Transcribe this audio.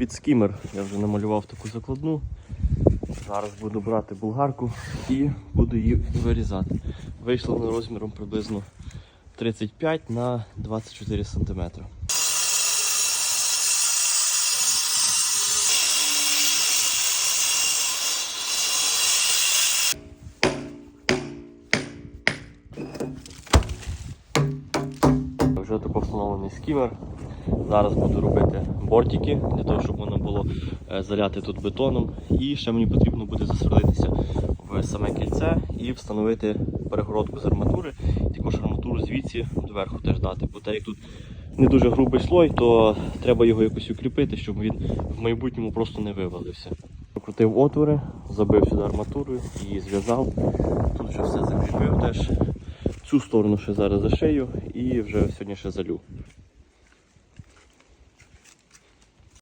під скімер я вже намалював таку закладну. Зараз буду брати болгарку і буду її вирізати. Вийшло на розміром приблизно 35 на 24 см. Вже тако встановлений скімер. Зараз буду робити бортики для того, щоб можна було е, заляти тут бетоном. І ще мені потрібно буде засверлитися в саме кільце і встановити перегородку з арматури. Також арматуру звідси доверху теж дати. Бо так як тут не дуже грубий слой, то треба його якось укріпити, щоб він в майбутньому просто не вивалився. Прокрутив отвори, забив сюди арматурою і зв'язав. Тут вже все закріпив теж. Цю сторону ще зараз зашию і вже сьогодні ще залю.